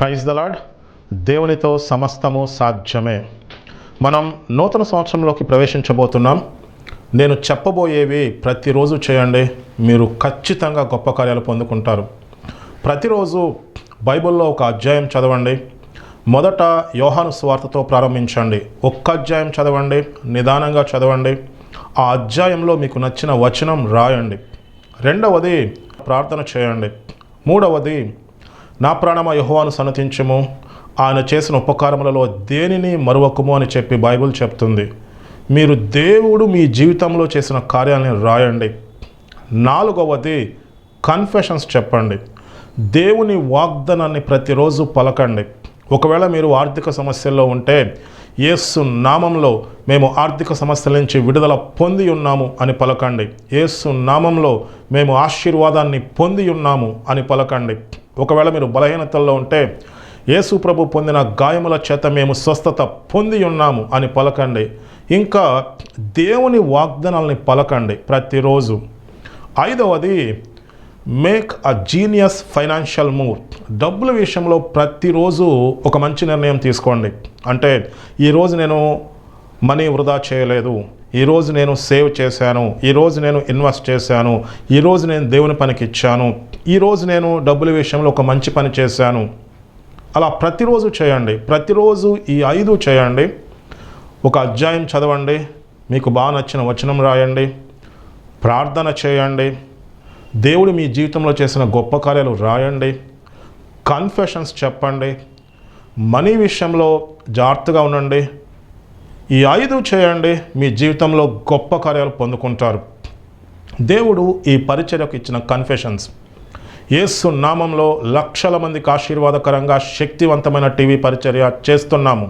Praise the lord దేవునితో సమస్తము సాధ్యమే. మనం నూతన సంవత్సరంలోకి ప్రవేశించబోతున్నాం. నేను చెప్పబోయేవి ప్రతిరోజు చేయండి. మీరు ఖచ్చితంగా గొప్ప కార్యాలు పొందుకుంటారు. ప్రతిరోజు బైబిల్లో ఒక అధ్యాయం చదవండి. మొదట యోహాను స్వార్థతో ప్రారంభించండి. ఒక్క అధ్యాయం చదవండి. నిదానంగా చదవండి. ఆ అధ్యాయంలో మీకు నచ్చిన వచనం రాయండి. రెండవది ప్రార్థన చేయండి. మూడవది నా ప్రాణమ యహోవాను సన్నతించము. ఆయన చేసిన ఉపకారములలో దేనిని మరువకుము అని చెప్పి బైబిల్ చెప్తుంది. మీరు దేవుడు మీ జీవితంలో చేసిన కార్యాలను రాయండి. నాలుగవది కన్ఫెషన్స్ చెప్పండి. దేవుని వాగ్దానాన్ని ప్రతిరోజు పలకండి. ఒకవేళ మీరు ఆర్థిక సమస్యల్లో ఉంటే యేసు నామంలో మేము ఆర్థిక సమస్యల నుంచి విడుదల పొంది ఉన్నాము అని పలకండి. యేసు నామంలో మేము ఆశీర్వాదాన్ని పొంది ఉన్నాము అని పలకండి. ఒకవేళ మీరు బలహీనతల్లో ఉంటే యేసు ప్రభు పొందిన గాయముల చేత మేము స్వస్థత పొంది ఉన్నాము అని పలకండి. ఇంకా దేవుని వాగ్దానాలని పలకండి ప్రతిరోజు. ఐదవది make a genius financial move. డబ్బుల విషయంలో ప్రతిరోజు ఒక మంచి నిర్ణయం తీసుకోండి. అంటే ఈరోజు నేను మనీ వృధా చేయలేదు. ఈరోజు నేను సేవ్ చేశాను ఈరోజు నేను ఇన్వెస్ట్ చేశాను ఈరోజు నేను దేవుని పనికి ఇచ్చాను ఈరోజు నేను డబ్బుల విషయంలో ఒక మంచి పని చేశాను. అలా ప్రతిరోజు చేయండి ప్రతిరోజు ఈ ఐదు చేయండి. ఒక అధ్యాయం చదవండి మీకు బాగా నచ్చిన వచనం రాయండి ప్రార్థన చేయండి దేవుడు మీ జీవితంలో చేసిన గొప్ప కార్యాలు రాయండి కన్ఫెషన్స్ చెప్పండి మనీ విషయంలో జాగ్రత్తగా ఉండండి ఈ ఐదు చేయండి మీ జీవితంలో గొప్ప కార్యాలు పొందుకుంటారు. దేవుడు ఈ పరిచర్యకు ఇచ్చిన కన్ఫెషన్స్ యేసు నామంలో లక్షల మందికి ఆశీర్వాదకరంగా శక్తివంతమైన టీవీ పరిచర్య చేస్తున్నాము.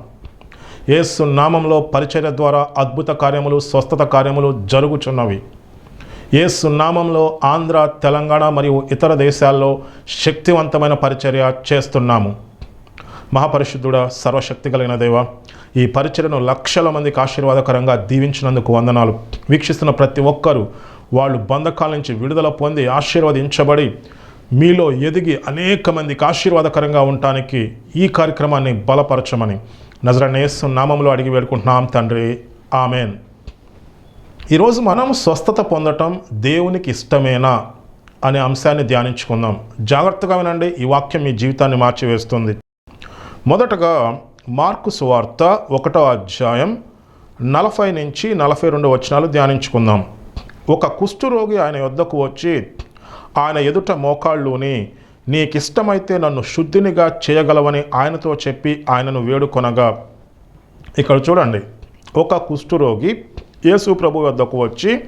యేసు నామంలో పరిచర్య ద్వారా అద్భుత కార్యములు స్వస్థత కార్యములు జరుగుచున్నవి. యేసు నామంలో ఆంధ్ర తెలంగాణ మరియు ఇతర దేశాల్లో శక్తివంతమైన పరిచర్య చేస్తున్నాము. మహాపరిశుద్ధుడ సర్వశక్తి కలిగిన దేవ ఈ పరిచయను లక్షల మందికి ఆశీర్వాదకరంగా దీవించినందుకు వందనాలు. వీక్షిస్తున్న ప్రతి ఒక్కరూ వాళ్ళు బంధకాల నుంచి విడుదల పొంది ఆశీర్వదించబడి మీలో ఎదిగి అనేక మందికి ఆశీర్వాదకరంగా ఉండటానికి ఈ కార్యక్రమాన్ని బలపరచమని నజరనేసు నామంలో అడిగి వేడుకుంటున్నాం తండ్రి. ఆమెన్. ఈరోజు మనం స్వస్థత పొందటం దేవునికి ఇష్టమేనా అనే అంశాన్ని ధ్యానించుకుందాం. జాగ్రత్తగా వినండి ఈ వాక్యం మీ జీవితాన్ని మార్చివేస్తుంది. మొదటగా మార్కు సువార్త ఒకటో అధ్యాయం నలభై నుంచి నలభై రెండు వచనాలు ధ్యానించుకుందాం. ఒక కుష్ఠరోగి ఆయన యొద్దకు వచ్చి ఆయన ఎదుట మోకాళ్ళుని నీకిష్టమైతే నన్ను శుద్ధినిగా చేయగలవని ఆయనతో చెప్పి ఆయనను వేడుకొనగా. ఇక్కడ చూడండి. ఒక కుష్ఠరోగి యేసు ప్రభు వద్దకు వచ్చి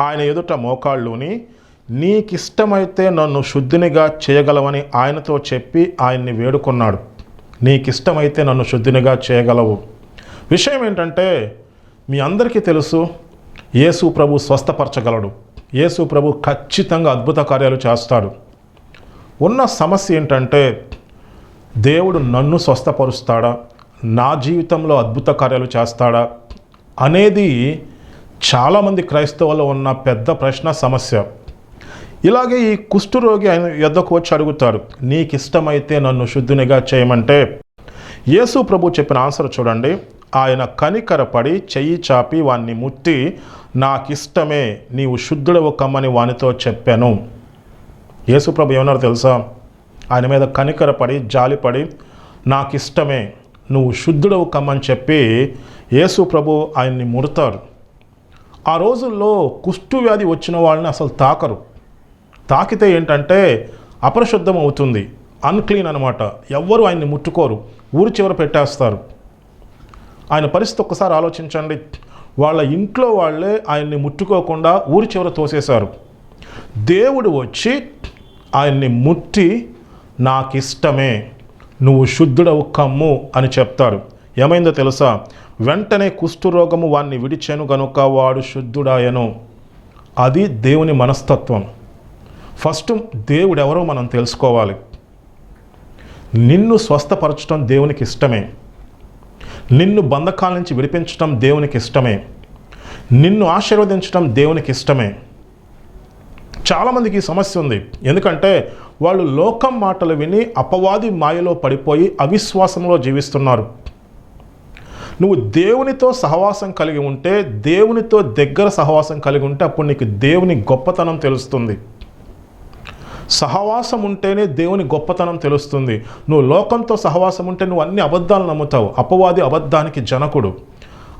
ఆయన ఎదుట మోకాళ్ళుని నీకిష్టమైతే నన్ను శుద్ధినిగా చేయగలవని ఆయనతో చెప్పి ఆయన్ని వేడుకున్నాడు. నీకిష్టమైతే నన్ను శుద్ధినిగా చేయగలవు. విషయం ఏంటంటే మీ అందరికీ తెలుసు యేసు ప్రభు స్వస్థపరచగలడు. యేసు ప్రభు ఖచ్చితంగా అద్భుత కార్యాలు చేస్తాడు. ఉన్న సమస్య ఏంటంటే దేవుడు నన్ను స్వస్థపరుస్తాడా? నా జీవితంలో అద్భుత కార్యాలు చేస్తాడా? అనేది చాలామంది క్రైస్తవులు ఉన్న పెద్ద ప్రశ్న సమస్య. ఇలాగే ఈ కుష్ఠరోగి ఆయన యొద్దకు వచ్చి అడుగుతారు నీకు ఇష్టమైతే నన్ను శుద్ధినిగా చేయమంటే? యేసు ప్రభు చెప్పిన ఆన్సర్ చూడండి. ఆయన కనికరపడి చెయ్యి చాపి వాణ్ణి ముట్టి నాకిష్టమే నీవు శుద్ధుడవు కమ్మని వానితో చెప్పాను. యేసు ప్రభు తెలుసా? ఆయన మీద కనికరపడి జాలిపడి నాకిష్టమే నువ్వు శుద్ధుడవు కమ్మని చెప్పి యేసు ప్రభు ఆయన్ని ముడతారు. ఆ రోజుల్లో కుష్ఠు వ్యాధి వచ్చిన వాళ్ళని అసలు తాకరు. తాకితే ఏంటంటే అపరిశుద్ధం అవుతుంది అన్క్లీన్ అనమాట ఎవ్వరు ఆయన్ని ముట్టుకోరు ఊరి చివర పెట్టేస్తారు. ఆయన పరిస్థితి ఒక్కసారి ఆలోచించండి. వాళ్ళ ఇంట్లో వాళ్ళే ఆయన్ని ముట్టుకోకుండా ఊరి చివర తోసేశారు. దేవుడు వచ్చి ఆయన్ని ముట్టి నాకు ఇష్టమే నువ్వు శుద్ధుడవు కమ్ము అని చెప్తారు. ఏమైందో తెలుసా? వెంటనే కుష్ఠరోగము వాణ్ణి విడిచెను గనుక వాడు శుద్ధుడాయను. అది దేవుని మనస్తత్వం. ఫస్ట్ దేవుడు ఎవరో మనం తెలుసుకోవాలి. నిన్ను స్వస్థపరచడం దేవునికి ఇష్టమే. నిన్ను బంధకాల నుంచి విడిపించడం దేవునికి ఇష్టమే. నిన్ను ఆశీర్వదించడం దేవునికి ఇష్టమే. చాలామందికి ఈ సమస్య ఉంది. ఎందుకంటే వాళ్ళు లోకం మాటలు విని అపవాది మాయలో పడిపోయి అవిశ్వాసంలో జీవిస్తున్నారు. నువ్వు దేవునితో సహవాసం కలిగి ఉంటే దేవునితో దగ్గర సహవాసం కలిగి ఉంటే అప్పుడు నీకు దేవుని గొప్పతనం తెలుస్తుంది. సహవాసం ఉంటేనే దేవుని గొప్పతనం తెలుస్తుంది. నువ్వు లోకంతో సహవాసం ఉంటే నువ్వు అన్ని అబద్ధాలు నమ్ముతావు. అపవాది అబద్ధానికి జనకుడు.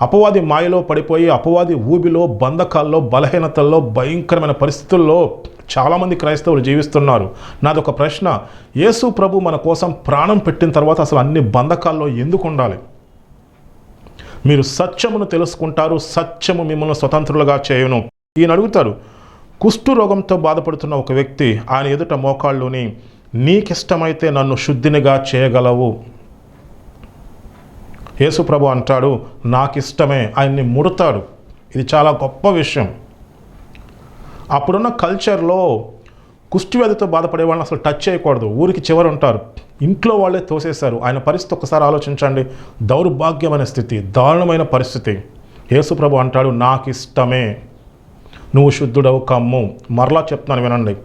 అపవాది మాయలో పడిపోయి అపవాది ఊబిలో బంధకాల్లో బలహీనతల్లో భయంకరమైన పరిస్థితుల్లో చాలామంది క్రైస్తవులు జీవిస్తున్నారు. నాదొక ప్రశ్న. యేసు ప్రభు మన కోసం ప్రాణం పెట్టిన తర్వాత అసలు అన్ని బంధకాల్లో ఎందుకు ఉండాలి? మీరు సత్యమును తెలుసుకుంటారు సత్యము మిమ్మల్ని స్వతంత్రులుగా చేయను. ఈయన అడుగుతారు కుష్టు రోగంతో బాధపడుతున్న ఒక వ్యక్తి ఆయన ఎదుట మోకాళ్ళుని నీకిష్టమైతే నన్ను శుద్ధినిగా చేయగలవు. యేసుప్రభు అంటాడు నాకిష్టమే ఆయన్ని ముడతాడు. ఇది చాలా గొప్ప విషయం. అప్పుడున్న కల్చర్లో కుష్టివ్యాధితో బాధపడే వాళ్ళని అసలు టచ్ చేయకూడదు. ఊరికి చివరి ఉంటారు ఇంట్లో వాళ్ళే తోసేశారు. ఆయన పరిస్థితి ఒకసారి ఆలోచించండి. దౌర్భాగ్యమైన స్థితి దారుణమైన పరిస్థితి. యేసుప్రభు అంటాడు నాకు ఇష్టమే నువ్వు శుద్ధుడవు కమ్ము. మరలా చెప్తున్నాను వినండి.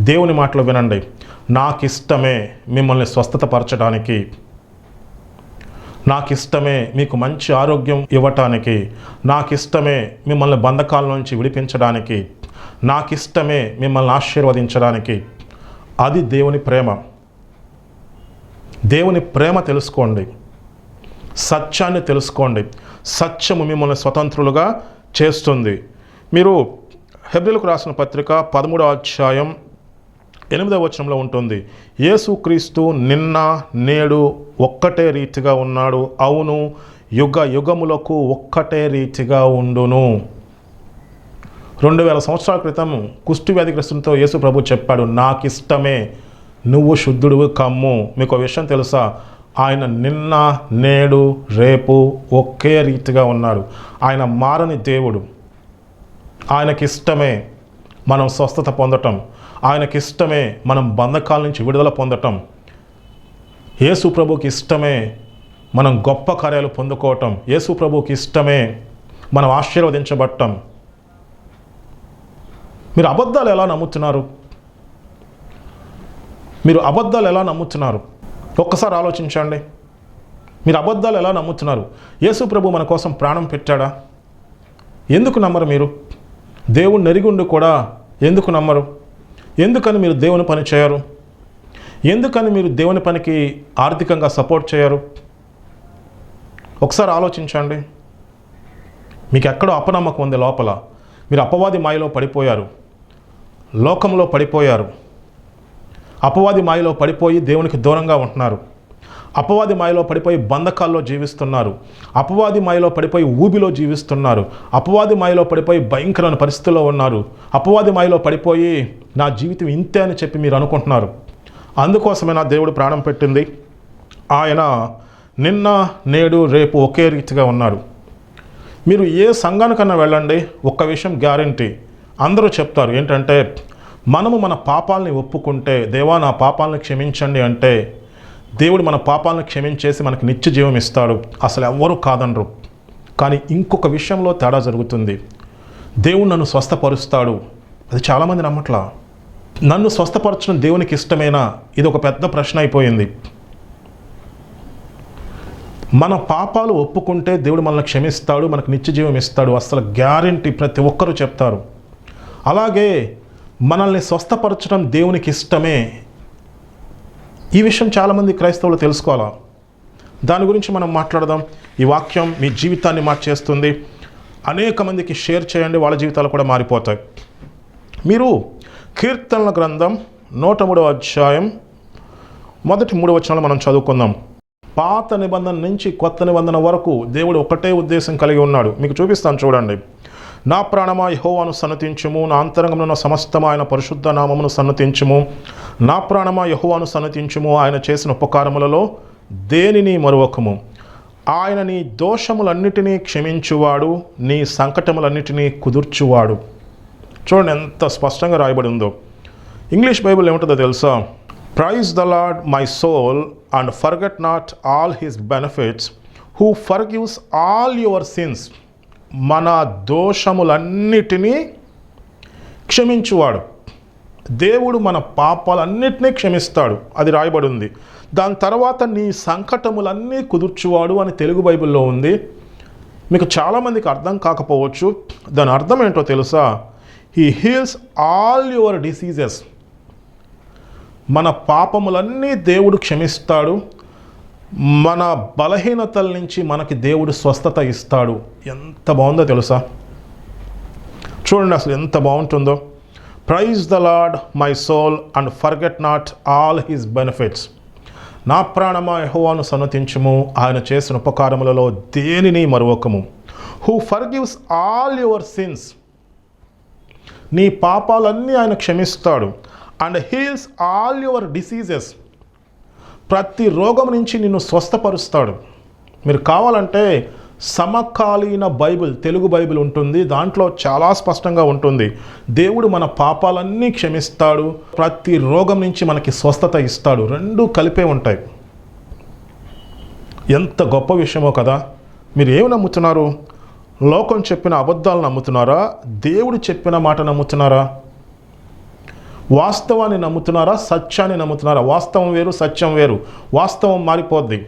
దేవుని మాటలు వినండి. నాకు ఇష్టమే మిమ్మల్ని స్వస్థతపరచడానికి నాకు ఇష్టమే మీకు మంచి ఆరోగ్యం ఇవ్వటానికి నాకు ఇష్టమే మిమ్మల్ని బంధకాల నుంచి విడిపించడానికి నాకు ఇష్టమే మిమ్మల్ని ఆశీర్వదించడానికి. అది దేవుని ప్రేమ. దేవుని ప్రేమ తెలుసుకోండి. సత్యాన్ని తెలుసుకోండి. సత్యము మిమ్మల్ని స్వతంత్రులుగా చేస్తుంది. మీరు హెబ్రిలకు రాసిన పత్రిక పదమూడవ అధ్యాయం ఎనిమిదవ వచనంలో ఉంటుంది యేసుక్రీస్తు నిన్న నేడు ఒక్కటే రీతిగా ఉన్నాడు. అవును యుగ యుగములకు ఒక్కటే రీతిగా ఉండును. రెండు వేల సంవత్సరాల క్రితం కుష్టి వ్యాధిగ్రస్తులతో యేసు ప్రభు చెప్పాడు నాకు ఇష్టమే నువ్వు శుద్ధుడు కమ్ము. మీకు ఒక విషయం తెలుసా? ఆయన నిన్న నేడు రేపు ఒకే రీతిగా ఉన్నాడు. ఆయన మారని దేవుడు. ఆయనకి ఇష్టమే మనం స్వస్థత పొందటం. ఆయనకి ఇష్టమే మనం బంధకాల నుంచి విడుదల పొందటం. యేసు ప్రభుకి ఇష్టమే మనం గొప్ప కార్యాలు పొందుకోవటం. యేసు ప్రభుకి ఇష్టమే మనం ఆశీర్వదించబడటం. మీరు అబద్ధాలు ఎలా నమ్ముతున్నారు? మీరు అబద్ధాలు ఎలా నమ్ముతున్నారు? ఒక్కసారి ఆలోచించండి. మీరు అబద్ధాలు ఎలా నమ్ముతున్నారు? యేసు ప్రభు మన కోసం ప్రాణం పెట్టాడా? ఎందుకు నమ్మరు మీరు? దేవుడు నెరిగుండి కూడా ఎందుకు నమ్మరు? ఎందుకని మీరు దేవుని పని చేయరు? ఎందుకని మీరు దేవుని పనికి ఆర్థికంగా సపోర్ట్ చేయరు? ఒకసారి ఆలోచించండి. మీకు ఎక్కడో అపనమ్మకం ఉంది లోపల. మీరు అపవాది మాయలో పడిపోయారు. లోకంలో పడిపోయారు. అపవాది మాయలో పడిపోయి దేవునికి దూరంగా ఉంటున్నారు. అపవాది మాయలో పడిపోయి బంధకాల్లో జీవిస్తున్నారు. అపవాది మాయలో పడిపోయి ఊబిలో జీవిస్తున్నారు. అపవాది మాయలో పడిపోయి భయంకరమైన పరిస్థితుల్లో ఉన్నారు. అపవాది మాయలో పడిపోయి నా జీవితం ఇంతే అని చెప్పి మీరు అనుకుంటున్నారు. అందుకోసమే నా దేవుడు ప్రాణం పెట్టింది? ఆయన నిన్న నేడు రేపు ఒకే రీతిగా ఉన్నాడు మీరు ఏ సంఘానికన్నా వెళ్ళండి ఒక్క విషయం గ్యారంటీ. అందరూ చెప్తారు ఏంటంటే మనము మన పాపాలని ఒప్పుకుంటే దేవా నా పాపాలను క్షమించండి అంటే దేవుడు మన పాపాలను క్షమించేసి మనకి నిత్య జీవం ఇస్తాడు. అసలు ఎవ్వరూ కాదనరు. కానీ ఇంకొక విషయంలో తేడా జరుగుతుంది. దేవుడు నన్ను స్వస్థపరుస్తాడు. అది చాలామంది నమ్మట్లా? నన్ను స్వస్థపరచడం దేవునికి ఇష్టమేనా? ఇది ఒక పెద్ద ప్రశ్న అయిపోయింది. మన పాపాలు ఒప్పుకుంటే దేవుడు మనల్ని క్షమిస్తాడు మనకు నిత్య జీవం ఇస్తాడు. అసలు గ్యారంటీ ప్రతి ఒక్కరూ చెప్తారు. అలాగే మనల్ని స్వస్థపరచడం దేవునికి ఇష్టమే. ఈ విషయం చాలామంది క్రైస్తవులు తెలుసుకోవాలా? దాని గురించి మనం మాట్లాడదాం. ఈ వాక్యం మీ జీవితాన్ని మార్చేస్తుంది. అనేక మందికి షేర్ చేయండి వాళ్ళ జీవితాలు కూడా మారిపోతాయి. మీరు కీర్తనల గ్రంథం నూట మూడవ అధ్యాయం మొదటి మూడు వచనాలు మనం చదువుకుందాం. పాత నిబంధన నుంచి కొత్త నిబంధన వరకు దేవుడు ఒకటే ఉద్దేశం కలిగి ఉన్నాడు. మీకు చూపిస్తాను చూడండి. నా ప్రాణమా యహోవాను సన్నతించుము. నా అంతరంగంలో ఉన్న సమస్తం ఆయన పరిశుద్ధ నామమును సన్నతించుము. నా ప్రాణమా యహోవాను సన్నతించుము. ఆయన చేసిన ఉపకారములలో దేనిని మరొకము ఆయన నీ దోషములన్నిటినీ క్షమించువాడు. నీ సంకటములన్నిటినీ కుదుర్చువాడు. చూడండి ఎంత స్పష్టంగా రాయబడి ఉందో. ఇంగ్లీష్ బైబిల్ ఏముంటుందో తెలుసా? Praise the Lord my soul and forget not all his benefits who forgives all your sins మన దోషములన్నిటినీ క్షమించువాడు. దేవుడు మన పాపాలన్నిటినీ క్షమిస్తాడు అది రాయబడి ఉంది దాని తర్వాత నీ సంకటములన్నీ కుదుర్చువాడు అని తెలుగు బైబిల్లో ఉంది. మీకు చాలామందికి అర్థం కాకపోవచ్చు. దాని అర్థం ఏంటో తెలుసా? He heals all your diseases మన పాపములన్నీ దేవుడు క్షమిస్తాడు. మన బలహీనతల నుంచి మనకి దేవుడు స్వస్థత ఇస్తాడు. ఎంత బాగుందో తెలుసా? చూడండి అసలు ఎంత బాగుంటుందో. Praise the Lord my soul and forget not all his benefits నా ప్రాణమా యహోవాను సన్నతించము. ఆయన చేసిన ఉపకారములలో దేనిని మరొకము who forgives all your sins నీ పాపాలన్నీ ఆయన క్షమిస్తాడు. And heals all your diseases ప్రతి రోగం నుంచి నిన్ను స్వస్థపరుస్తాడు. మీరు కావాలంటే సమకాలీన బైబిల్ తెలుగు బైబిల్ ఉంటుంది. దాంట్లో చాలా స్పష్టంగా ఉంటుంది. దేవుడు మన పాపాలన్నీ క్షమిస్తాడు. ప్రతి రోగం నుంచి మనకి స్వస్థత ఇస్తాడు. రెండు కలిపే ఉంటాయి. ఎంత గొప్ప విషయమో కదా. మీరు ఏమి నమ్ముతున్నారు? లోకం చెప్పిన అబద్ధాలు నమ్ముతున్నారా? దేవుడు చెప్పిన మాట నమ్ముతున్నారా? వాస్తవాన్ని నమ్ముతున్నారా? సత్యాన్ని నమ్ముతున్నారా? వాస్తవం వేరు సత్యం వేరు. వాస్తవం మారిపోద్ది.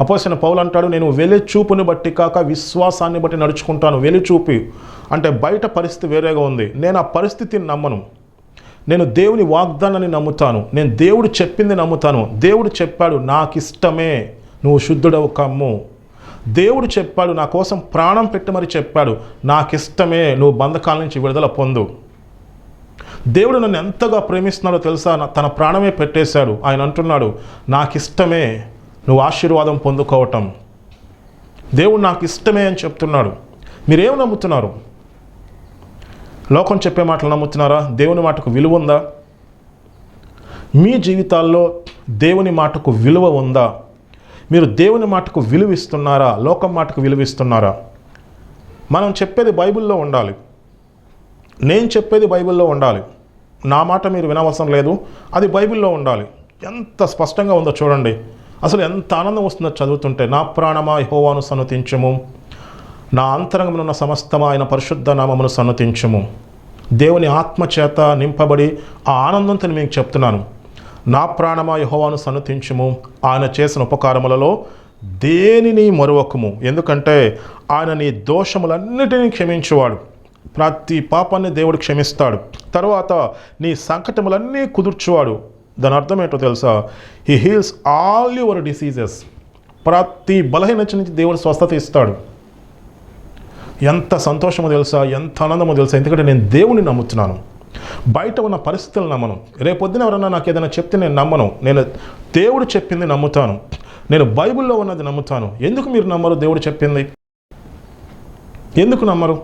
అపోసిన పౌలు అంటాడు నేను వెలి చూపుని బట్టి కాక విశ్వాసాన్ని బట్టి నడుచుకుంటాను. వెలి చూపి. అంటే బయట పరిస్థితి వేరేగా ఉంది. నేను ఆ పరిస్థితిని నమ్మను. నేను దేవుని వాగ్దానాన్ని నమ్ముతాను. నేను దేవుడు చెప్పింది నమ్ముతాను. దేవుడు చెప్పాడు నాకు ఇష్టమే నువ్వు శుద్ధుడవు కమ్ము. దేవుడు చెప్పాడు నా కోసం ప్రాణం పెట్టి మరి చెప్పాడు. నాకు ఇష్టమే నువ్వు బంధకాల నుంచి విడుదల పొందు. దేవుడు నన్ను ఎంతగా ప్రేమిస్తున్నాడో తెలుసా? తన ప్రాణమే పెట్టేశాడు. ఆయన అంటున్నాడు నాకు ఇష్టమే నువ్వు ఆశీర్వాదం పొందుకోవటం. దేవుడు నాకు ఇష్టమే అని చెప్తున్నాడు. మీరేం నమ్ముతున్నారు? లోకం చెప్పే మాటలు నమ్ముతున్నారా? దేవుని మాటకు విలువ ఉందా? మీ జీవితాల్లో దేవుని మాటకు విలువ ఉందా? మీరు దేవుని మాటకు విలువిస్తున్నారా? లోకం మాటకు విలువిస్తున్నారా? మనం చెప్పేది బైబిల్లో ఉండాలి. నేను చెప్పేది బైబిల్లో ఉండాలి. నా మాట మీరు వినవసరం లేదు. అది బైబిల్లో ఉండాలి. ఎంత స్పష్టంగా ఉందో చూడండి. అసలు ఎంత ఆనందం వస్తుందో చదువుతుంటే నా ప్రాణమా యెహోవాను సన్నతించము. నా అంతరంగమునున్న సమస్తమా ఆయన పరిశుద్ధ నామమును సన్నతించము. దేవుని ఆత్మ చేత నింపబడి ఆ ఆనందంతో మీకు చెప్తున్నాను. నా ప్రాణమా యహోవాను సన్నతించము. ఆయన చేసిన ఉపకారములలో దేనిని మరువకము. ఎందుకంటే ఆయన నీ దోషములన్నిటినీ క్షమించేవాడు. ప్రతి పాపాన్ని దేవుడు క్షమిస్తాడు. తర్వాత నీ సంకటములన్నీ కుదుర్చువాడు. దాని అర్థం ఏంటో తెలుసా? He heals all your diseases ప్రతి బలహీనత నుంచి దేవుడు స్వస్థత ఇస్తాడు. ఎంత సంతోషమో తెలుసా? ఎంత ఆనందమో తెలుసా? ఎందుకంటే నేను దేవుని నమ్ముతున్నాను. బయట ఉన్న పరిస్థితులు నమ్మను. రేపొద్దున ఎవరన్నా నాకు ఏదైనా చెప్తే నేను నమ్మను. నేను దేవుడు చెప్పింది నమ్ముతాను. నేను బైబిల్లో ఉన్నది నమ్ముతాను. ఎందుకు మీరు నమ్మరు? దేవుడు చెప్పింది. ఎందుకు నమ్మరు?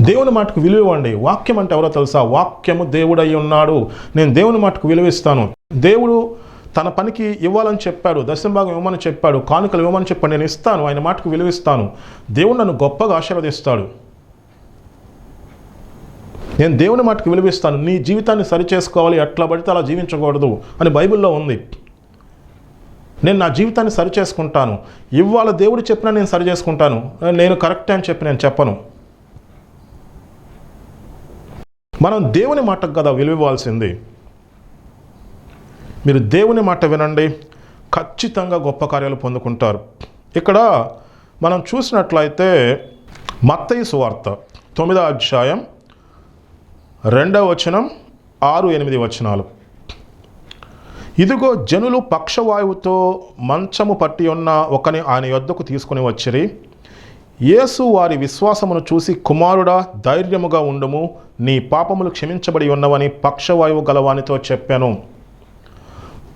దేవుని మాటకు విలువ ఇవ్వండి వాక్యం అంటే ఎవరో తెలుసా? వాక్యము దేవుడై ఉన్నాడు. నేను దేవుని మాటకు విలువిస్తాను. దేవుడు తన పనికి ఇవ్వాలని చెప్పాడు. దశంభాగం ఇవ్వమని చెప్పాడు. కానుకలు ఇవ్వమని చెప్పాడు. నేను ఇస్తాను. ఆయన మాటకు విలువిస్తాను. దేవుడు నన్ను గొప్పగా ఆశీర్వదిస్తాడు. నేను దేవుని మాటకు విలువిస్తాను. నీ జీవితాన్ని సరి చేసుకోవాలి ఎట్లా పడితే అలా జీవించకూడదు అని బైబిల్లో ఉంది. నేను నా జీవితాన్ని సరి చేసుకుంటాను ఇవాళ దేవుడు చెప్పినా నేను సరి చేసుకుంటాను నేను కరెక్టే అని చెప్పి నేను చెప్పను. మనం దేవుని మాటకు కదా విలువివ్వాల్సింది. మీరు దేవుని మాట వినండి. ఖచ్చితంగా గొప్ప కార్యాలు పొందుకుంటారు. ఇక్కడ మనం చూసినట్లయితే మత్తయి సువార్త తొమ్మిదో అధ్యాయం రెండవ వచనం ఆరు ఎనిమిది వచనాలు. ఇదిగో జనులు పక్షవాయువుతో మంచము పట్టి ఉన్న ఒకని ఆయన యొద్దకు తీసుకుని వచ్చిరి. యేసు వారి విశ్వాసమును చూసి కుమారుడా ధైర్యముగా ఉండుము. నీ పాపములు క్షమించబడి ఉన్నవని పక్షవాయువు గలవానితో చెప్పాను.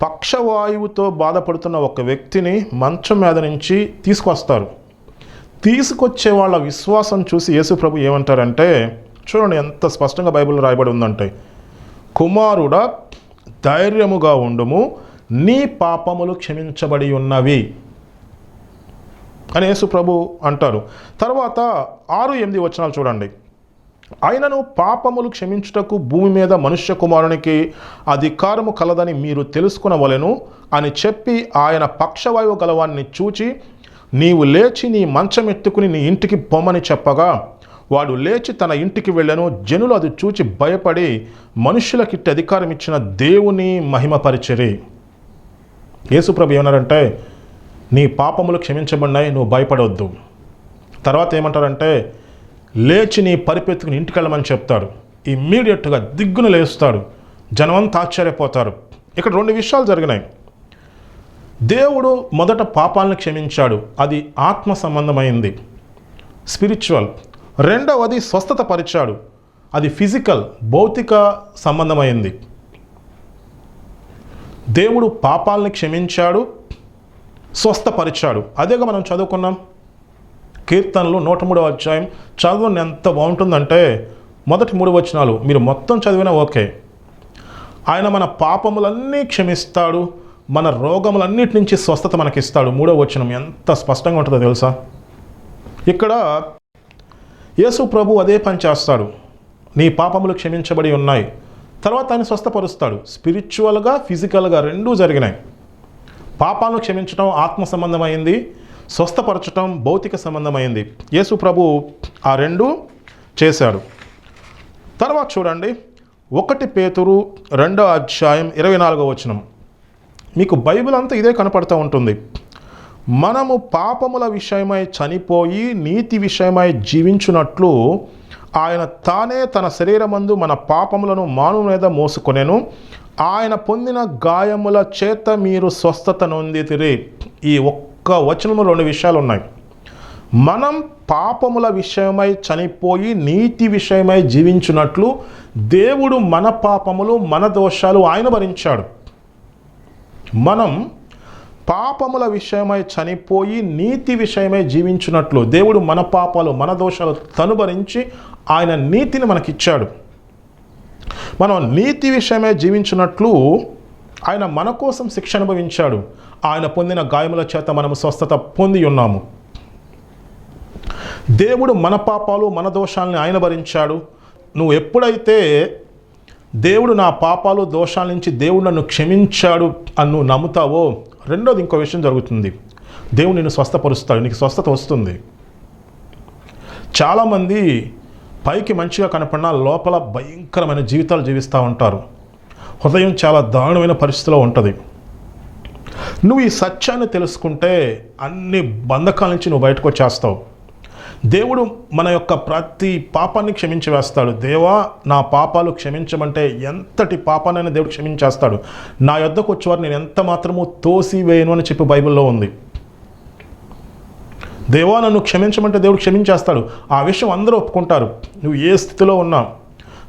పక్షవాయువుతో బాధపడుతున్న ఒక వ్యక్తిని మంచం మీద నుంచి తీసుకొస్తారు తీసుకొచ్చే వాళ్ళ విశ్వాసం చూసి యేసు ప్రభు ఏమంటారంటే చూడండి ఎంత స్పష్టంగా బైబిల్లో రాయబడి ఉందంటే కుమారుడా ధైర్యముగా ఉండుము. నీ పాపములు క్షమించబడి ఉన్నవి. అని యేసు ప్రభు అంటారు. తర్వాత ఆరు ఎనిమిది వచనాలు చూడండి. ఆయనను పాపములు క్షమించుటకు భూమి మీద మనుష్య కుమారునికి అధికారము కలదని మీరు తెలుసుకునవలెను అని చెప్పి ఆయన పక్షవాయువు గలవాన్ని చూచి నీవు లేచి నీ మంచం ఎత్తుకుని నీ ఇంటికి పొమ్మని చెప్పగా వాడు లేచి తన ఇంటికి వెళ్ళాను. జనులు అది చూచి భయపడి మనుషులకిట్టి అధికారం ఇచ్చిన దేవుని మహిమపరిచరి. యేసుప్రభు ఏమన్నారంటే నీ పాపములు క్షమించబడినాయి నువ్వు భయపడవద్దు తర్వాత ఏమంటారంటే లేచి నీ పరిపెత్తుకుని ఇంటికి వెళ్ళమని చెప్తాడు ఇమ్మీడియట్గా దిగ్గున లేస్తాడు జనమంతా ఆశ్చర్యపోతారు. ఇక్కడ రెండు విషయాలు జరిగినాయి. దేవుడు మొదట పాపాలను క్షమించాడు. అది ఆత్మ సంబంధమైంది. స్పిరిచువల్. రెండవది స్వస్థత పరిచాడు. అది ఫిజికల్ భౌతిక సంబంధమైంది. దేవుడు పాపాలను క్షమించాడు. స్వస్థపరిచాడు. అదేగా మనం చదువుకున్నాం. కీర్తనలు నూట మూడవ అధ్యాయం చదవని ఎంత బాగుంటుందంటే మొదటి మూడు వచనాలు మీరు మొత్తం చదివినా ఓకే. ఆయన మన పాపములన్నీ క్షమిస్తాడు మన రోగములన్నిటి నుంచి స్వస్థత మనకిస్తాడు. మూడో వచనం ఎంత స్పష్టంగా ఉంటుందో తెలుసా? ఇక్కడ యేసు ప్రభు అదే పని చేస్తాడు. నీ పాపములు క్షమించబడి ఉన్నాయి. తర్వాత ఆయన స్వస్థపరుస్తాడు. స్పిరిచువల్గా ఫిజికల్గా రెండూ జరిగినాయి. పాపాలను క్షమించడం ఆత్మ సంబంధమైంది స్వస్థపరచటం భౌతిక సంబంధమైంది. యేసు ప్రభు ఆ రెండు చేశాడు. తర్వాత చూడండి ఒకటి పేతురు రెండో అధ్యాయం ఇరవై నాలుగో వచనం. మీకు బైబిల్ అంతా ఇదే కనపడుతూ ఉంటుంది. మనము పాపముల విషయమై చనిపోయి నీతి విషయమై జీవించున్నట్లు ఆయన తానే తన శరీరమందు మన పాపములను మాను మీద మోసుకొనెను. ఆయన పొందిన గాయముల చేత మీరు స్వస్థత నొందితిరి. ఈ ఒక్క వచనంలో రెండు విషయాలు ఉన్నాయి మనం పాపముల విషయమై చనిపోయి నీతి విషయమై జీవించినట్లు దేవుడు మన పాపములు మన దోషాలు ఆయన భరించాడు. మనం పాపముల విషయమై చనిపోయి నీతి విషయమై జీవించినట్లు దేవుడు మన పాపాలు మన దోషాలు తను భరించి ఆయన నీతిని మనకిచ్చాడు. మనం నీతి విషయమే జీవించినట్లు ఆయన మన కోసం శిక్ష అనుభవించాడు. ఆయన పొందిన గాయముల చేత మనము స్వస్థత పొంది ఉన్నాము. దేవుడు మన పాపాలు మన దోషాలని ఆయన భరించాడు. నువ్వు ఎప్పుడైతే దేవుడు నా పాపాలు దోషాల నుంచి దేవుడు నన్ను క్షమించాడు అని నువ్వు నమ్ముతావో రెండోది ఇంకో విషయం జరుగుతుంది. దేవుడు నిన్ను స్వస్థపరుస్తాడు. నీకు స్వస్థత వస్తుంది. చాలామంది పైకి మంచిగా కనపడినా లోపల భయంకరమైన జీవితాలు జీవిస్తూ ఉంటారు. హృదయం చాలా దారుణమైన పరిస్థితిలో ఉంటుంది. నువ్వు ఈ సత్యాన్ని తెలుసుకుంటే అన్ని బంధకాల నుంచి నువ్వు బయటకు వచ్చేస్తావు. దేవుడు మన యొక్క ప్రతి పాపాన్ని క్షమించి వేస్తాడు. దేవా నా పాపాలు క్షమించమంటే ఎంతటి పాపానైనా దేవుడు క్షమించేస్తాడు. నా యొద్దకు వచ్చేవారు నేను ఎంత మాత్రము తోసివేయను అని చెప్పి బైబిల్లో ఉంది. దేవా నన్ను క్షమించమంటే దేవుడు క్షమించేస్తాడు. ఆ విషయం అందరూ ఒప్పుకుంటారు. నువ్వు ఏ స్థితిలో ఉన్నా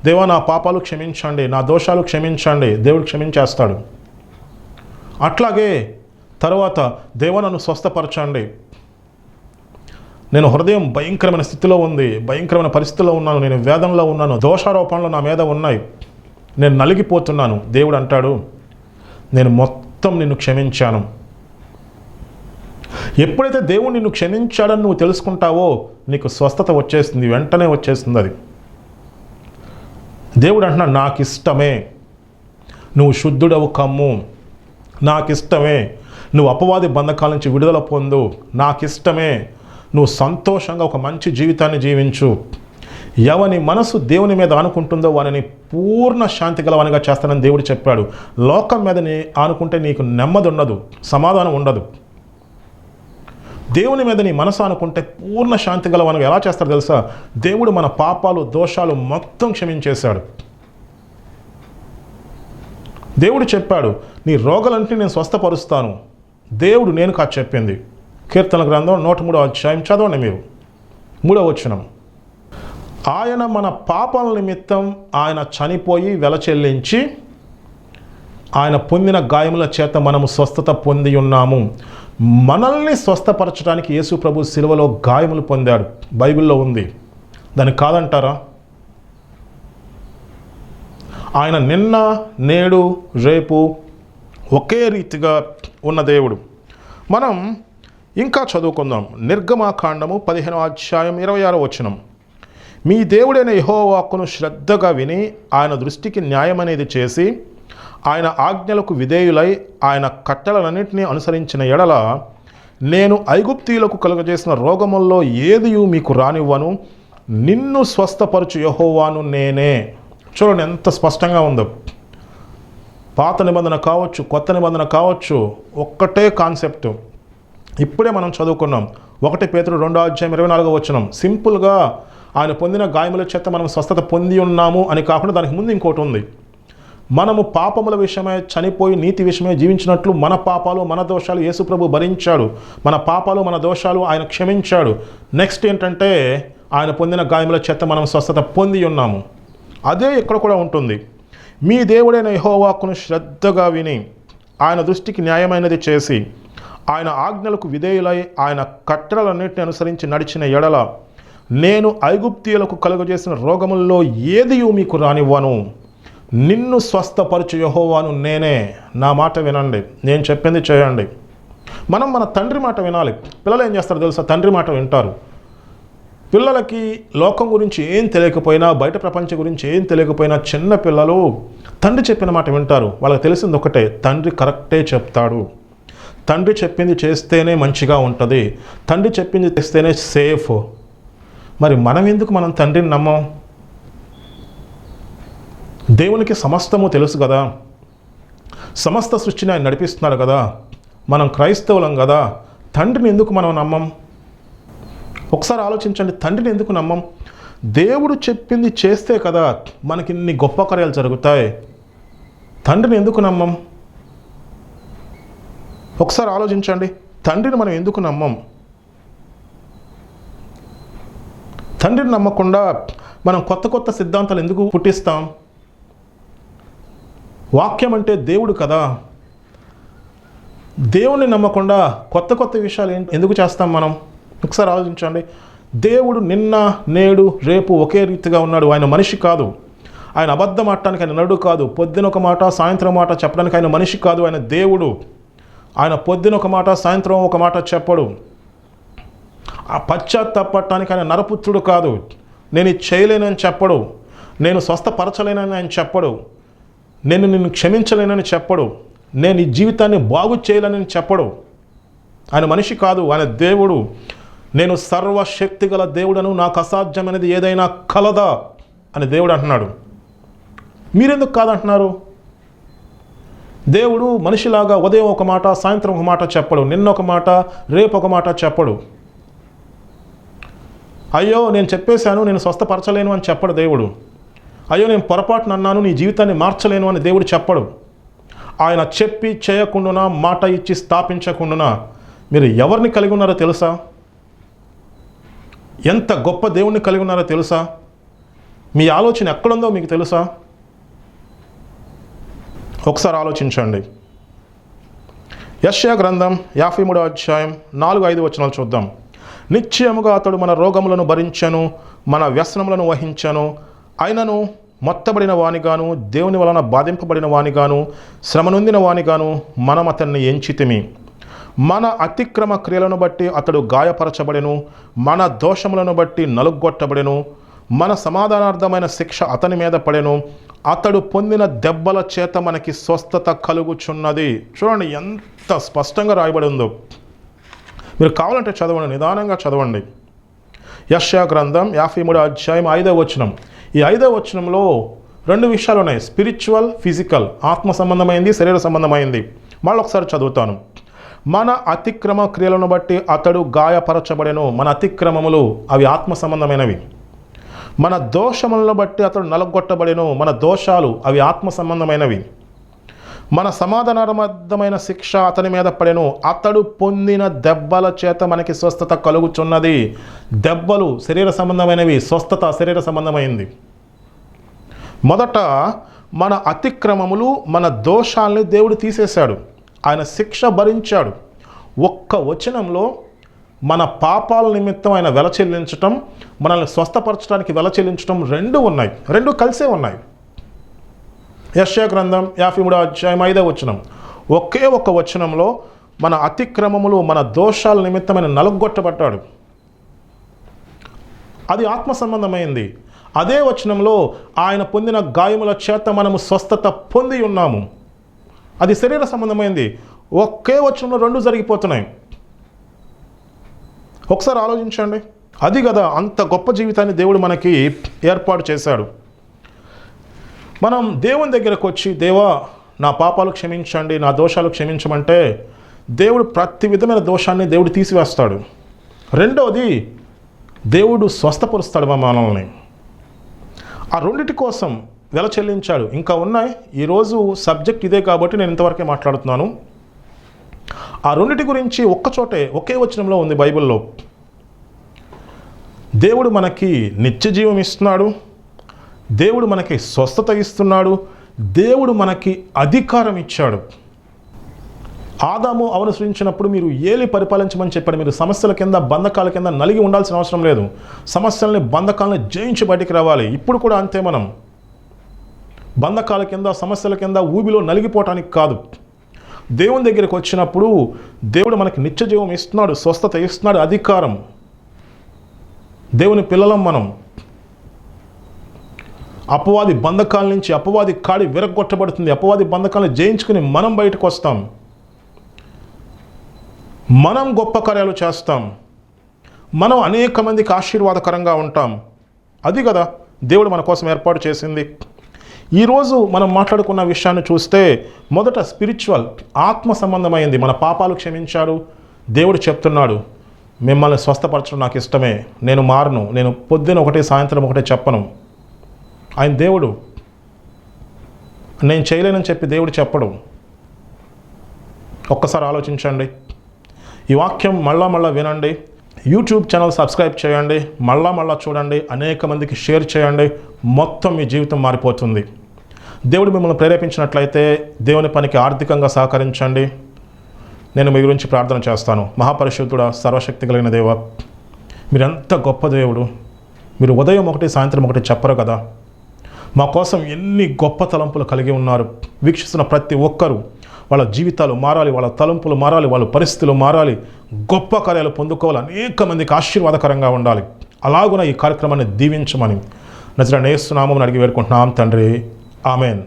దేవా నా పాపాలు క్షమించండి నా దోషాలు క్షమించండి దేవుడు క్షమించేస్తాడు. అట్లాగే తర్వాత దేవా నన్ను స్వస్థపరచండి. నేను హృదయం భయంకరమైన స్థితిలో ఉంది భయంకరమైన పరిస్థితిలో ఉన్నాను నేను వేదంలో ఉన్నాను దోషారోపణలు నా మీద ఉన్నాయి. నేను నలిగిపోతున్నాను దేవుడు అంటాడు. నేను మొత్తం నిన్ను క్షమించాను. ఎప్పుడైతే దేవుడు నిన్ను క్షమించాడని నువ్వు తెలుసుకుంటావో నీకు స్వస్థత వచ్చేస్తుంది వెంటనే వచ్చేస్తుంది అది. దేవుడు అంటున్నాడు నాకు ఇష్టమే నువ్వు శుద్ధుడవు కమ్ము. నాకు ఇష్టమే నువ్వు అపవాది బంధకాల నుంచి విడుదల పొందు. నాకు ఇష్టమే నువ్వు సంతోషంగా ఒక మంచి జీవితాన్ని జీవించు. ఎవని మనసు దేవుని మీద ఆనుకుంటుందో వారిని పూర్ణ శాంతి గలవానిగా చేస్తానని దేవుడు చెప్పాడు. లోకం మీద అనుకుంటే ఆనుకుంటే నీకు నెమ్మది ఉండదు సమాధానం ఉండదు. దేవుని మీద నీ మనసు అనుకుంటే పూర్ణ శాంతి గలవానిగా ఎలా చేస్తాడు తెలుసా? దేవుడు మన పాపాలు దోషాలు మొత్తం క్షమించేశాడు. దేవుడు చెప్పాడు నీ రోగాలంటే నేను స్వస్థపరుస్తాను. దేవుడు నేను కాదు చెప్పింది. కీర్తన గ్రంథం నూట మూడో అధ్యాయం. చదవండి మీరు. మూడో వచనం. ఆయన మన పాపాల నిమిత్తం ఆయన చనిపోయి వెల చెల్లించి ఆయన పొందిన గాయముల చేత మనము స్వస్థత పొంది ఉన్నాము. మనల్ని స్వస్థపరచడానికి యేసు ప్రభు శిలువలో గాయములు పొందాడు. బైబిల్లో ఉంది. దాన్ని కాదంటారా? ఆయన నిన్న నేడు రేపు ఒకే రీతిగా ఉన్న దేవుడు. మనం ఇంకా చదువుకుందాం. నిర్గమాకాండము పదిహేను అధ్యాయం ఇరవై ఆరో వచనం. మీ దేవుడైన యహోవాకును శ్రద్ధగా విని ఆయన దృష్టికి న్యాయం అనేది చేసి ఆయన ఆజ్ఞలకు విధేయులై ఆయన కట్టలన్నింటినీ అనుసరించిన ఎడల నేను ఐగుప్తీయులకు కలుగజేసిన రోగముల్లో ఏదియు మీకు రానివ్వను. నిన్ను స్వస్థపరచు యహోవాను నేనే. చూడండి ఎంత స్పష్టంగా ఉందో. పాత నిబంధన కావచ్చు కొత్త నిబంధన కావచ్చు ఒక్కటే కాన్సెప్ట్. ఇప్పుడే మనం చదువుకున్నాం. ఒకటి పేతుడు రెండో అధ్యాయం ఇరవై నాలుగో వచ్చినాం సింపుల్గా ఆయన పొందిన గాయముల చేత మనం స్వస్థత పొంది ఉన్నాము అని కాకుండా దానికి ముందు ఇంకోటి ఉంది. మనము పాపముల విషయమే చనిపోయి నీతి విషయమే జీవించినట్లు మన పాపాలు మన దోషాలు యేసుప్రభు భరించాడు. మన పాపాలు మన దోషాలు ఆయన క్షమించాడు. నెక్స్ట్ ఏంటంటే ఆయన పొందిన గాయముల చేత మనం స్వస్థత పొంది ఉన్నాము. అదే ఇక్కడ కూడా ఉంటుంది. మీ దేవుడైన యహోవాకును శ్రద్ధగా విని ఆయన దృష్టికి న్యాయమైనది చేసి ఆయన ఆజ్ఞలకు విధేయులై ఆయన కట్టడలన్నింటిని అనుసరించి నడిచిన ఎడల నేను ఐగుప్తీయులకు కలుగజేసిన రోగముల్లో ఏదియూ మీకు రానివ్వను. నిన్ను స్వస్థపరచు యహోవాను నేనే. నా మాట వినండి. నేను చెప్పింది చేయండి. మనం మన తండ్రి మాట వినాలి. పిల్లలు ఏం చేస్తారు తెలుసా? తండ్రి మాట వింటారు. పిల్లలకి లోకం గురించి ఏం తెలియకపోయినా బయట ప్రపంచం గురించి ఏం తెలియకపోయినా చిన్న పిల్లలు తండ్రి చెప్పిన మాట వింటారు. వాళ్ళకి తెలిసింది ఒకటే తండ్రి కరెక్టే చెప్తాడు. తండ్రి చెప్పింది చేస్తేనే మంచిగా ఉంటుంది. తండ్రి చెప్పింది చేస్తేనే సేఫ్. మరి మనం ఎందుకు మనం తండ్రిని నమ్మం? దేవునికి సమస్తము తెలుసు కదా. సమస్త సృష్టిని ఆయన నడిపిస్తున్నాడు కదా. మనం క్రైస్తవులం కదా. తండ్రిని ఎందుకు మనం నమ్మం? ఒకసారి ఆలోచించండి తండ్రిని ఎందుకు నమ్మం? దేవుడు చెప్పింది చేస్తే కదా మనకి ఇన్ని గొప్ప కార్యాలు జరుగుతాయి. తండ్రిని ఎందుకు నమ్మం? ఒకసారి ఆలోచించండి తండ్రిని మనం ఎందుకు నమ్మం? తండ్రిని నమ్మకుండా మనం కొత్త కొత్త సిద్ధాంతాలు ఎందుకు పుట్టిస్తాం? వాక్యం అంటే దేవుడు కదా? దేవుణ్ణి నమ్మకుండా కొత్త కొత్త విషయాలు ఎందుకు చేస్తాం మనం? ఒకసారి ఆలోచించండి. దేవుడు నిన్న నేడు రేపు ఒకే రీతిగా ఉన్నాడు. ఆయన మనిషి కాదు. ఆయన అబద్ధం ఆడటానికి ఆయన నడు కాదు. పొద్దున ఒక మాట సాయంత్రం మాట చెప్పడానికి ఆయన మనిషి కాదు. ఆయన దేవుడు. ఆయన పొద్దున ఒక మాట సాయంత్రం ఒక మాట చెప్పడు. ఆ పశ్చాత్తాపడటానికి ఆయన నరపుత్రుడు కాదు. నేను ఇది చేయలేనని చెప్పడు. నేను స్వస్థపరచలేనని ఆయన చెప్పడు. నేను నిన్ను క్షమించలేనని చెప్పడు. నేను ఈ జీవితాన్ని బాగు చేయలేనని చెప్పడు. ఆయన మనిషి కాదు ఆయన దేవుడు. నేను సర్వశక్తి గల దేవుడను నాకు అసాధ్యమైనది ఏదైనా కలదా అని దేవుడు అంటున్నాడు. మీరెందుకు కాదంటున్నారు? దేవుడు మనిషిలాగా ఉదయం ఒక మాట సాయంత్రం ఒక మాట చెప్పడు. నిన్న ఒక మాట రేపు ఒక మాట చెప్పడు. అయ్యో నేను చెప్పేశాను నేను స్వస్థపరచలేను అని చెప్పడు దేవుడు. అయ్యో నేను పొరపాటున అన్నాను నీ జీవితాన్ని మార్చలేను అని దేవుడు చెప్పడు. ఆయన చెప్పి చేయకుండా మాట ఇచ్చి స్థాపించకుండా మీరు ఎవరిని కలిగి ఉన్నారో తెలుసా? ఎంత గొప్ప దేవుణ్ణి కలిగి ఉన్నారో తెలుసా? మీ ఆలోచన ఎక్కడుందో మీకు తెలుసా? ఒకసారి ఆలోచించండి. యశ్యా గ్రంథం యాభై మూడో అధ్యాయం నాలుగు ఐదు వచనాలు చూద్దాం. నిశ్చయముగా అతడు మన రోగములను భరించను మన వ్యసనములను వహించను. అయినను మొత్తబడిన వానిగాను దేవుని వలన బాధింపబడిన వానిగాను శ్రమనొందిన వానిగాను మనం అతన్ని ఎంచితిమి. మన అతిక్రమ క్రియలను బట్టి అతడు గాయపరచబడెను మన దోషములను బట్టి నలుగొట్టబడెను మన సమాధానార్థమైన శిక్ష అతని మీద పడెను అతడు పొందిన దెబ్బల చేత మనకి స్వస్థత కలుగుచున్నది. చూడండి ఎంత స్పష్టంగా రాయబడి ఉందో. మీరు కావాలంటే చదవండి నిదానంగా చదవండి. యశ్యా గ్రంథం యాభై మూడు అధ్యాయం ఐదవ వచనం. ఈ ఐదో వచనంలో రెండు విషయాలు ఉన్నాయి. స్పిరిచువల్ ఫిజికల్ ఆత్మ సంబంధమైంది శరీర సంబంధమైంది. మళ్ళీ ఒకసారి చదువుతాను. మన అతిక్రమ క్రియలను బట్టి అతడు గాయపరచబడెను. మన అతిక్రమములు అవి ఆత్మ సంబంధమైనవి. మన దోషములను బట్టి అతడు నలగొట్టబడెను. మన దోషాలు అవి ఆత్మ సంబంధమైనవి. మన సమాధానార్థమైన శిక్ష అతని మీద పడెను. అతడు పొందిన దెబ్బల చేత మనకి స్వస్థత కలుగుచున్నది. దెబ్బలు శరీర సంబంధమైనవి. స్వస్థత శరీర సంబంధమైంది. మొదట మన అతిక్రమములు మన దోషాలని దేవుడు తీసేశాడు. ఆయన శిక్ష భరించాడు. ఒక్క వచనంలో మన పాపాల నిమిత్తం ఆయన వెల చెల్లించటం మనల్ని స్వస్థపరచడానికి వెల చెల్లించటం రెండు ఉన్నాయి. రెండు కలిసే ఉన్నాయి. యశ్య గ్రంథం యాభై మూడో అధ్యాయం ఐదో వచనం. ఒకే ఒక్క వచనంలో మన అతిక్రమములు మన దోషాల నిమిత్తమైన నలుగొట్టబడ్డాడు. అది ఆత్మ సంబంధమైంది. అదే వచనంలో ఆయన పొందిన గాయముల చేత మనము స్వస్థత పొంది ఉన్నాము. అది శరీర సంబంధమైంది. ఒకే వచనంలో రెండు జరిగిపోతున్నాయి. ఒకసారి ఆలోచించండి. అది కదా అంత గొప్ప జీవితాన్ని దేవుడు మనకి ఏర్పాటు చేశాడు. మనం దేవుని దగ్గరకు వచ్చి దేవా నా పాపాలు క్షమించండి నా దోషాలు క్షమించమంటే దేవుడు ప్రతి విధమైన దోషాన్ని దేవుడు తీసివేస్తాడు. రెండవది దేవుడు స్వస్థపరుస్తాడు మా మనల్ని. ఆ రెండిటి కోసం వెల చెల్లించాడు. ఇంకా ఉన్నాయి. ఈరోజు సబ్జెక్ట్ ఇదే కాబట్టి నేను ఇంతవరకే మాట్లాడుతున్నాను. ఆ రెండిటి గురించి ఒక్కచోటే ఒకే వచనంలో ఉంది బైబిల్లో. దేవుడు మనకి నిత్య జీవం ఇస్తున్నాడు. దేవుడు మనకి స్వస్థత ఇస్తున్నాడు. దేవుడు మనకి అధికారం ఇచ్చాడు. ఆదాము అనుసరించినప్పుడు మీరు ఏలి పరిపాలించమని చెప్పాడు. మీరు సమస్యల కింద బంధకాల కింద నలిగి ఉండాల్సిన అవసరం లేదు. సమస్యల్ని బంధకాలను జయించి బయటికి రావాలి. ఇప్పుడు కూడా అంతే మనం. బంధకాల కింద సమస్యల కింద ఊబిలో నలిగిపోవటానికి కాదు. దేవుని దగ్గరికి వచ్చినప్పుడు దేవుడు మనకి నిత్య జీవం ఇస్తున్నాడు స్వస్థత ఇస్తున్నాడు అధికారం. దేవుని పిల్లలం మనం. అపవాది బంధకాల నుంచి అపవాది కాడి విరగొట్టబడుతుంది అపవాది బంధకాలను జయించుకుని మనం బయటకు వస్తాం. మనం గొప్ప కార్యాలు చేస్తాం. మనం అనేక మందికి ఆశీర్వాదకరంగా ఉంటాం. అది కదా దేవుడు మన కోసం ఏర్పాటు చేసింది. ఈరోజు మనం మాట్లాడుకున్న విషయాన్ని చూస్తే మొదట స్పిరిచువల్ ఆత్మ సంబంధమైంది. మన పాపాలు క్షమించాడు. దేవుడు చెప్తున్నాడు మిమ్మల్ని స్వస్థపరచడం నాకు ఇష్టమే. నేను మారను. నేను పొద్దున ఒకటే సాయంత్రం ఒకటే చెప్పను. ఆయన దేవుడు. నేను చేయలేనని చెప్పి దేవుడు చెప్పడు. ఒక్కసారి ఆలోచించండి. ఈ వాక్యం మళ్ళా మళ్ళా వినండి. యూట్యూబ్ ఛానల్ సబ్స్క్రైబ్ చేయండి. మళ్ళా మళ్ళా చూడండి. అనేక మందికి షేర్ చేయండి. మొత్తం మీ జీవితం మారిపోతుంది. దేవుడు మిమ్మల్ని ప్రేరేపించినట్లయితే దేవుని పనికి ఆర్థికంగా సహకరించండి. నేను మీ గురించి ప్రార్థన చేస్తాను. మహాపరిశుద్ధుడ సర్వశక్తి కలిగిన దేవ మీరెంత గొప్ప దేవుడు. మీరు ఉదయం ఒకటి సాయంత్రం ఒకటి చెప్పరు కదా. మా కోసం ఎన్ని గొప్ప తలంపులు కలిగి ఉన్నారు. వీక్షిస్తున్న ప్రతి ఒక్కరూ వాళ్ళ జీవితాలు మారాలి వాళ్ళ తలంపులు మారాలి వాళ్ళ పరిస్థితులు మారాలి. గొప్ప కార్యాలు పొందుకోవాలి. అనేక మందికి ఆశీర్వాదకరంగా ఉండాలి. అలాగున ఈ కార్యక్రమాన్ని దీవించమని నచ్చిన నేస్తున్నామని అడిగి వేడుకుంటున్నాం తండ్రి. ఆమెన్.